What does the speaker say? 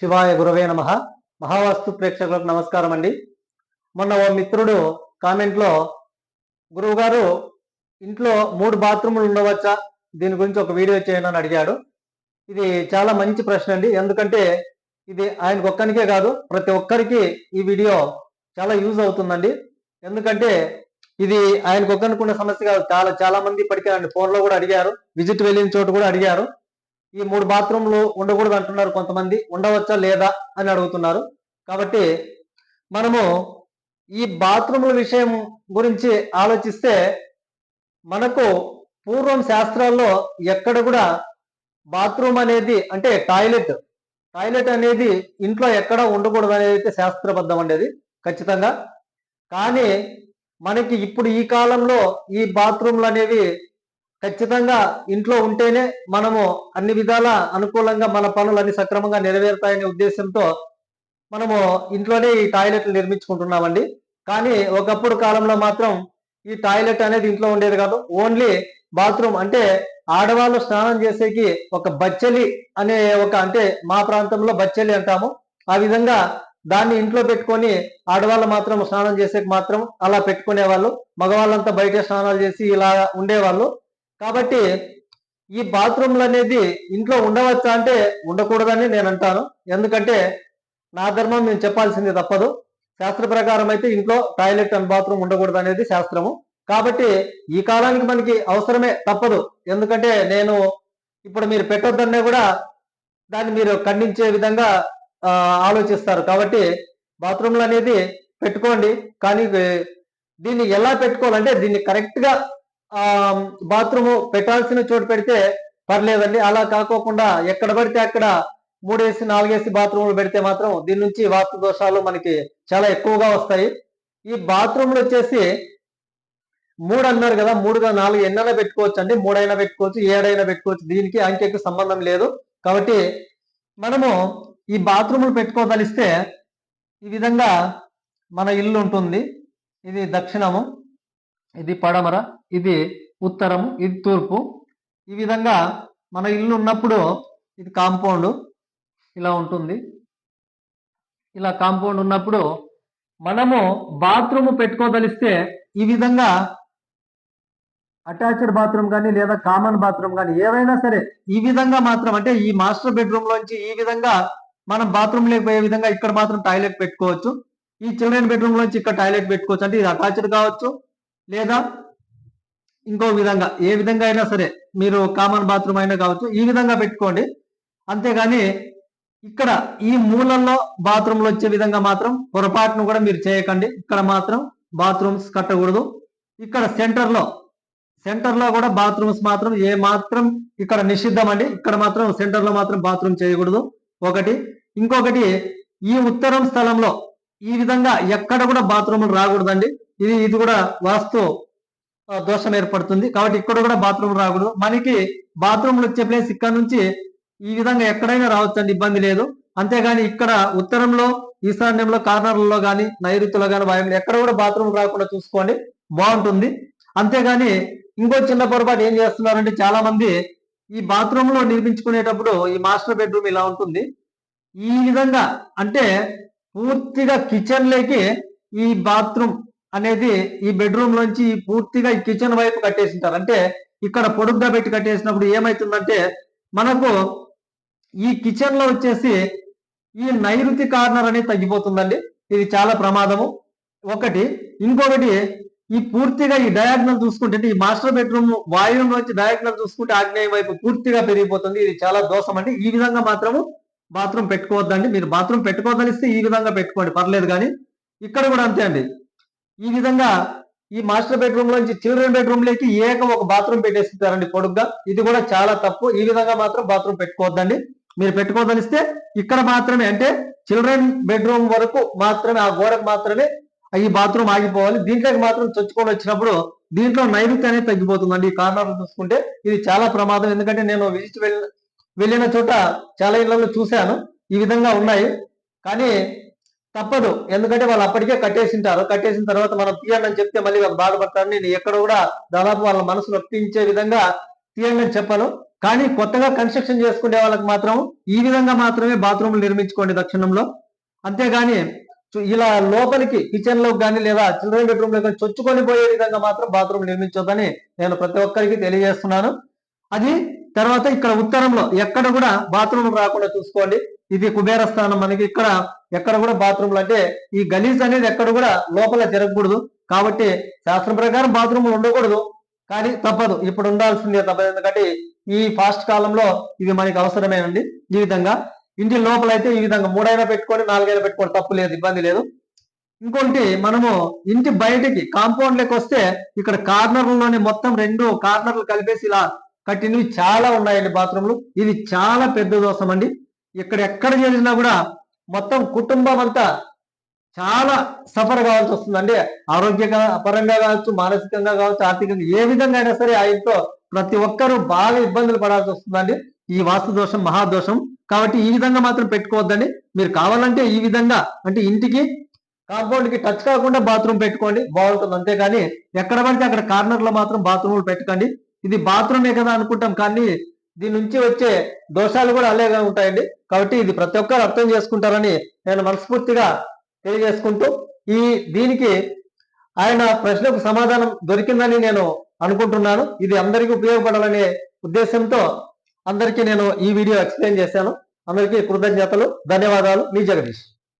శివాయ గురవే నమ. మహావాస్తు ప్రేక్షకులకు నమస్కారం అండి. మొన్న ఓ మిత్రుడు కామెంట్లో గురువు గారు ఇంట్లో మూడు బాత్రూములు ఉండవచ్చా? దీని గురించి ఒక వీడియో చేయండి అని అడిగాడు. ఇది చాలా మంచి ప్రశ్న అండి. ఎందుకంటే ఇది ఆయనకు ఒక్కరికే కాదు ప్రతి ఒక్కరికి ఈ వీడియో చాలా యూజ్ అవుతుందండి. ఎందుకంటే ఇది ఆయనకు ఒక్కనుకున్న సమస్య కాదు. చాలా చాలా మంది ఇప్పటికే అండి ఫోన్లో కూడా అడిగారు. విజిట్ వెళ్ళిన చోటు కూడా అడిగారు. ఈ మూడు బాత్రూమ్లు ఉండకూడదు అంటున్నారు కొంతమంది. ఉండవచ్చా లేదా అని అడుగుతున్నారు. కాబట్టి మనము ఈ బాత్రూముల విషయం గురించి ఆలోచిస్తే మనకు పూర్వం శాస్త్రాల్లో ఎక్కడ కూడా బాత్రూమ్ అనేది అంటే టాయిలెట్ టాయిలెట్ అనేది ఇంట్లో ఎక్కడ ఉండకూడదు అనేది అయితే శాస్త్రబద్ధం అండి అది ఖచ్చితంగా. కానీ మనకి ఇప్పుడు ఈ కాలంలో ఈ బాత్రూమ్లు అనేవి ఖచ్చితంగా ఇంట్లో ఉంటేనే మనము అన్ని విధాల అనుకూలంగా మన పనులు అన్ని సక్రమంగా నెరవేరుతాయనే ఉద్దేశంతో మనము ఇంట్లోనే ఈ టాయిలెట్లు నిర్మించుకుంటున్నామండి. కానీ ఒకప్పుడు కాలంలో మాత్రం ఈ టాయిలెట్ అనేది ఇంట్లో ఉండేది కాదు. ఓన్లీ బాత్రూమ్ అంటే ఆడవాళ్ళు స్నానం చేసేకి ఒక బచ్చలి అనే ఒక అంటే మా ప్రాంతంలో బచ్చలి అంటాము. ఆ విధంగా దాన్ని ఇంట్లో పెట్టుకొని ఆడవాళ్ళు మాత్రం స్నానం చేసేకి మాత్రం అలా పెట్టుకునే వాళ్ళు మగవాళ్ళంతా బయట స్నానాలు చేసి ఇలా ఉండేవాళ్ళు. కాబట్టి ఈ బాత్రూమ్లు అనేది ఇంట్లో ఉండవచ్చా అంటే ఉండకూడదని నేను అంటాను ఎందుకంటే నా ధర్మం నేను చెప్పాల్సింది తప్పదు. శాస్త్ర ప్రకారం అయితే ఇంట్లో టాయిలెట్ అండ్ బాత్రూమ్ ఉండకూడదు అనేది శాస్త్రము. కాబట్టి ఈ కాలానికి మనకి అవసరమే తప్పదు. ఎందుకంటే నేను ఇప్పుడు మీరు పెట్టొద్దన్నా కూడా దాన్ని మీరు ఖండించే విధంగా ఆలోచిస్తారు. కాబట్టి బాత్రూమ్లు అనేది పెట్టుకోండి. కానీ దీన్ని ఎలా పెట్టుకోవాలంటే దీన్ని కరెక్ట్గా బాత్రూమ్ పెట్టాల్సిన చోటు పెడితే పర్లేదండి. అలా కాకోకుండా ఎక్కడ పడితే అక్కడ మూడేసి నాలుగేసి బాత్రూమ్లు పెడితే మాత్రం దీని నుంచి వాస్తు దోషాలు మనకి చాలా ఎక్కువగా వస్తాయి. ఈ బాత్రూమ్లు వచ్చేసి మూడు అన్నారు కదా మూడుగా నాలుగు ఎన్నైనా పెట్టుకోవచ్చు అండి మూడైనా పెట్టుకోవచ్చు ఏడైనా పెట్టుకోవచ్చు. దీనికి అంకెకు సంబంధం లేదు. కాబట్టి మనము ఈ బాత్రూములు పెట్టుకోదలిస్తే ఈ విధంగా మన ఇల్లు ఉంటుంది. ఇది దక్షిణము. ఇది పడమర ఇది ఉత్తరము ఇది తూర్పు. ఈ విధంగా మన ఇల్లు ఉన్నప్పుడు ఇది కాంపౌండ్. ఇలా ఉంటుంది. ఇలా కాంపౌండ్ ఉన్నప్పుడు మనము బాత్రూమ్ పెట్టుకోదలిస్తే ఈ విధంగా అటాచ్డ్ బాత్రూమ్ కానీ లేదా కామన్ బాత్రూమ్ కానీ ఏవైనా సరే ఈ విధంగా మాత్రం అంటే ఈ మాస్టర్ బెడ్రూమ్ లోంచి ఈ విధంగా మనం బాత్రూమ్ లేకపోయే విధంగా ఇక్కడ మాత్రం టాయిలెట్ పెట్టుకోవచ్చు. ఈ చిల్డ్రన్ బెడ్రూమ్ లోంచి ఇక్కడ టాయిలెట్ పెట్టుకోవచ్చు. అంటే ఇది అటాచ్డ్ కావచ్చు. లేదా ఇంకో విధంగా ఏ విధంగా అయినా సరే మీరు కామన్ బాత్రూమ్ అయినా కావచ్చు ఈ విధంగా పెట్టుకోండి. అంతేగాని ఇక్కడ ఈ మూలల్లో బాత్రూమ్లు వచ్చే విధంగా మాత్రం పొరపాటును కూడా మీరు చేయకండి. ఇక్కడ మాత్రం బాత్రూమ్స్ కట్టకూడదు. ఇక్కడ సెంటర్లో సెంటర్లో కూడా బాత్రూమ్స్ మాత్రం ఏ మాత్రం ఇక్కడ నిషిద్ధం అండి ఇక్కడ మాత్రం సెంటర్లో మాత్రం బాత్రూమ్ చేయకూడదు. ఒకటి. ఇంకొకటి ఈ ఉత్తరం స్థలంలో ఈ విధంగా ఎక్కడ కూడా బాత్రూములు రాకూడదండి. ఇది ఇది కూడా వాస్తు దోషం ఏర్పడుతుంది. కాబట్టి ఇక్కడ కూడా బాత్రూమ్ రాకూడదు. మనకి బాత్రూమ్లు వచ్చే ప్లేస్ ఇక్కడ నుంచి ఈ విధంగా ఎక్కడైనా రావచ్చండి ఇబ్బంది లేదు. అంతేగాని ఇక్కడ ఉత్తరంలో ఈశాన్యంలో కార్నర్లలో కానీ నైరుతిలో కానీ వాయువులు ఎక్కడ కూడా బాత్రూమ్ రాకుండా చూసుకోండి. బాగుంటుంది. అంతేగాని ఇంకో చిన్న పొరపాటు ఏం చేస్తున్నారంటే చాలా మంది ఈ బాత్రూమ్లో నిర్మించుకునేటప్పుడు ఈ మాస్టర్ బెడ్రూమ్ ఇలా ఉంటుంది. ఈ విధంగా అంటే పూర్తిగా కిచెన్ లేకి ఈ బాత్రూమ్ అనేది ఈ బెడ్రూమ్ లోంచి పూర్తిగా ఈ కిచెన్ వైపు కట్టేసింటారు. అంటే ఇక్కడ పొడుగ్గా పెట్టి కట్టేసినప్పుడు ఏమైతుందంటే మనకు ఈ కిచెన్లో వచ్చేసి ఈ నైరుతి కార్నర్ అనేది తగ్గిపోతుందండి. ఇది చాలా ప్రమాదము. ఒకటి. ఇంకొకటి ఈ పూర్తిగా ఈ డయాగ్నల్ చూసుకుంటే ఈ మాస్టర్ బెడ్రూమ్ వాయువు నుంచి డయాగ్నల్ చూసుకుంటే ఆగ్నేయం వైపు పూర్తిగా పెరిగిపోతుంది. ఇది చాలా దోషం అండి ఈ విధంగా మాత్రము బాత్రూమ్ పెట్టుకోవద్దండి. మీరు బాత్రూమ్ పెట్టుకోవద్దనిస్తే ఈ విధంగా పెట్టుకోండి. పర్లేదు కానీ ఇక్కడ కూడా అంతే అండి. ఈ విధంగా ఈ మాస్టర్ బెడ్రూమ్ లోంచి చిల్డ్రన్ బెడ్రూమ్లోకి ఏక ఒక బాత్రూమ్ పెట్టేస్తారండి పొడుగ్గా. ఇది కూడా చాలా తప్పు. ఈ విధంగా మాత్రం బాత్రూమ్ పెట్టుకోవద్దండి. మీరు పెట్టుకోదలిస్తే ఇక్కడ మాత్రమే అంటే చిల్డ్రన్ బెడ్రూమ్ వరకు మాత్రమే ఆ గోడకు మాత్రమే ఈ బాత్రూమ్ ఆగిపోవాలి. దీంట్లోకి మాత్రం చొచ్చుకొని వచ్చినప్పుడు దీంట్లో నైరుతి అనేది తగ్గిపోతుందండి. ఈ కార్నర్ చూసుకుంటే ఇది చాలా ప్రమాదం. ఎందుకంటే నేను విజిట్ వెళ్ళిన చోట చాలా ఇళ్ళలో చూశాను. ఈ విధంగా ఉన్నాయి. కానీ తప్పదు. ఎందుకంటే వాళ్ళు అప్పటికే కట్టేసింటారు. కట్టేసిన తర్వాత మనం తీయండి అని చెప్తే మళ్ళీ వాళ్ళు బాధపడతారు నేను ఎక్కడ కూడా దాదాపు వాళ్ళ మనసు నొప్పించే విధంగా తీయండి అని చెప్పను. కానీ కొత్తగా కన్స్ట్రక్షన్ చేసుకునే వాళ్ళకి మాత్రం ఈ విధంగా మాత్రమే బాత్రూమ్లు నిర్మించుకోండి దక్షిణంలో. అంతేగాని ఇలా లోపలికి కిచెన్లో కానీ లేదా చిల్డ్రన్ బెడ్రూమ్లో కానీ చొచ్చుకొని పోయే విధంగా మాత్రం బాత్రూమ్ నిర్మించొద్దని నేను ప్రతి ఒక్కరికి తెలియజేస్తున్నాను. అది తర్వాత ఇక్కడ ఉత్తరంలో ఎక్కడ కూడా బాత్రూమ్ రాకుండా చూసుకోండి. ఇది కుబేర స్థానం మనకి ఇక్కడ ఎక్కడ కూడా బాత్రూమ్లు అంటే ఈ గలీజ్ అనేది ఎక్కడ కూడా లోపల జరగకూడదు. కాబట్టి శాస్త్రం ప్రకారం బాత్రూమ్లు ఉండకూడదు. కానీ తప్పదు. ఇప్పుడు ఉండాల్సిందే తప్పదు. ఎందుకంటే ఈ ఫాస్ట్ కాలంలో ఇది మనకి అవసరమేనండి ఈ విధంగా. ఇంటి లోపల అయితే ఈ విధంగా మూడైనా పెట్టుకొని నాలుగైనా పెట్టుకోండి తప్పు లేదు ఇబ్బంది లేదు. ఇంకోటి మనము ఇంటి బయటికి కాంపౌండ్ లెక్క వస్తే ఇక్కడ కార్నర్లోనే మొత్తం రెండు కార్నర్లు కలిపేసి ఇలా కట్టినవి చాలా ఉన్నాయండి బాత్రూమ్లు. ఇది చాలా పెద్ద దోషం అండి. ఇక్కడ ఎక్కడ చేసినా కూడా మొత్తం కుటుంబం అంతా చాలా సఫర్ కావాల్సి వస్తుందండి. ఆరోగ్య పరంగా కావచ్చు మానసికంగా కావచ్చు ఆర్థికంగా ఏ విధంగా అయినా సరే ఆ ఇంట్లో ప్రతి ఒక్కరూ బాగా ఇబ్బందులు పడాల్సి వస్తుందండి. ఈ వాస్తు దోషం మహాదోషం కాబట్టి ఈ విధంగా మాత్రం పెట్టుకోవద్దండి. మీరు కావాలంటే ఈ విధంగా అంటే ఇంటికి కాంపౌండ్కి టచ్ కాకుండా బాత్రూమ్ పెట్టుకోండి. బాగుంటుంది అంతేగాని ఎక్కడ పడితే అక్కడ కార్నర్లో మాత్రం బాత్రూమ్లు పెట్టకండి. ఇది బాత్రూమే కదా అనుకుంటాం కానీ దీని నుంచి వచ్చే దోషాలు కూడా అలాగే ఉంటాయండి. కాబట్టి ఇది ప్రతి ఒక్కరు అర్థం చేసుకుంటారని నేను మనస్ఫూర్తిగా తెలియజేసుకుంటూ ఈ దీనికి ఆయన ప్రశ్నకు సమాధానం దొరికిందని నేను అనుకుంటున్నాను. ఇది అందరికీ ఉపయోగపడాలనే ఉద్దేశంతో అందరికీ నేను ఈ వీడియో ఎక్స్ప్లెయిన్ చేశాను. అందరికీ కృతజ్ఞతలు ధన్యవాదాలు. మీ జగదీష్.